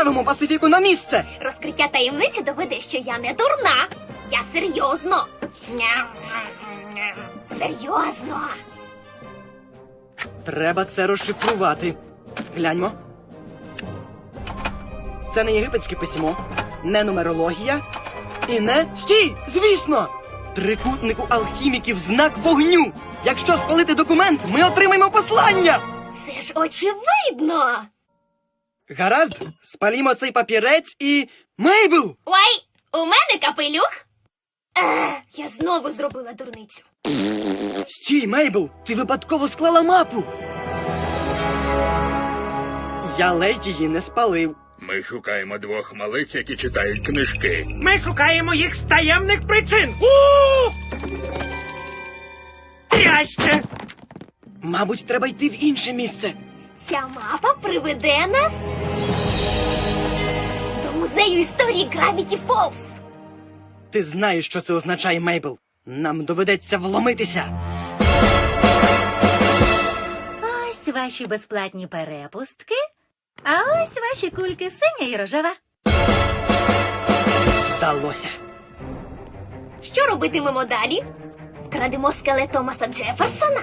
Ставимо Пасифіку на місце. Розкриття таємниці доведе, що я не дурна. Я серйозно. Ням-ням-ням. Серйозно. Треба це розшифрувати. Гляньмо. Це не єгипетське письмо, не нумерологія і не. Стій! Звісно! Трикутнику алхіміків знак вогню! Якщо спалити документ, ми отримаємо послання! Це ж очевидно. Гаразд, спалімо цей папірець і. Мейбл! Ой, у мене капелюх. Ех, я знову зробила дурницю. Стій, Мейбл, ти випадково склала мапу. Я ледь її не спалив. Ми шукаємо двох малих, які читають книжки. Ми шукаємо їх з таємних причин. У! Трясся! Мабуть, треба йти в інше місце. Ця мапа приведе нас до музею історії Gravity Falls. Ти знаєш, що це означає, Мейбл. Нам доведеться вломитися. Ось ваші безплатні перепустки. А ось ваші кульки синя і рожева. Вдалося. Що робитимемо далі? Вкрадемо скелет Томаса Джеферсона?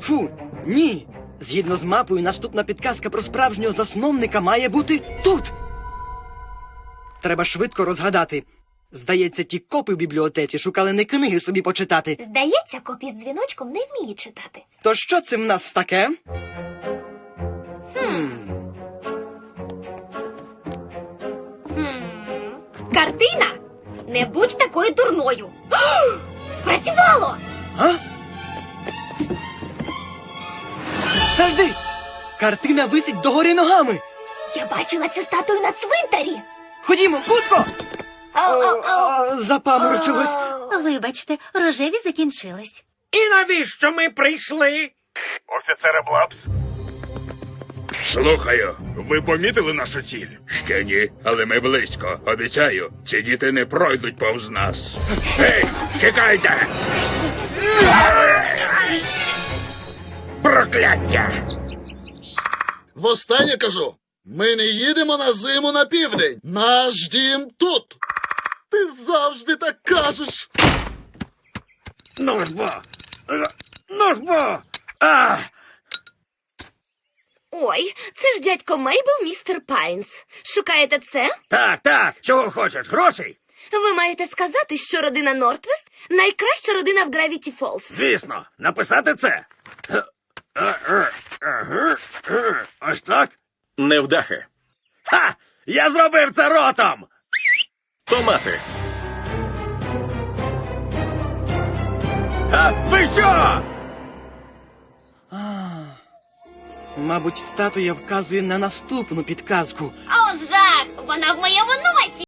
Фу, ні. Згідно з мапою, наступна підказка про справжнього засновника має бути тут. Треба швидко розгадати. Здається, ті копи в бібліотеці шукали не книги собі почитати. Здається, копі з дзвіночком не вміє читати. То що це в нас таке? Хм. Картина? Не будь такою дурною. Спрацювало! А? Картина висить догори ногами. Я бачила цю статую на цвинтарі. Ходімо, хутко! Запаморочилось. Вибачте, рожеві закінчились. І навіщо ми прийшли? Офіцере Блабс. Слухаю, ви помітили нашу ціль? Ще ні, але ми близько. Обіцяю, ці діти не пройдуть повз нас. Гей, чекайте! Прокляття! Востаннє кажу, ми не їдемо на зиму на південь. Наш дім тут. Ти завжди так кажеш. Ну ж бо! Ну ж бо! А! Ой, це ж дядько Мейбл, містер Пайнс. Шукаєте це? Так, так, чого хочеш? Грошей? Ви маєте сказати, що родина Нортвест найкраща родина в Гравіті Фолз. Звісно, написати це. Е, е, е, е, Ось так? Невдахи. Ха! Я зробив це ротом! Томати. А, ви що? Мабуть, статуя вказує на наступну підказку. О, жах! Вона в моєму носі!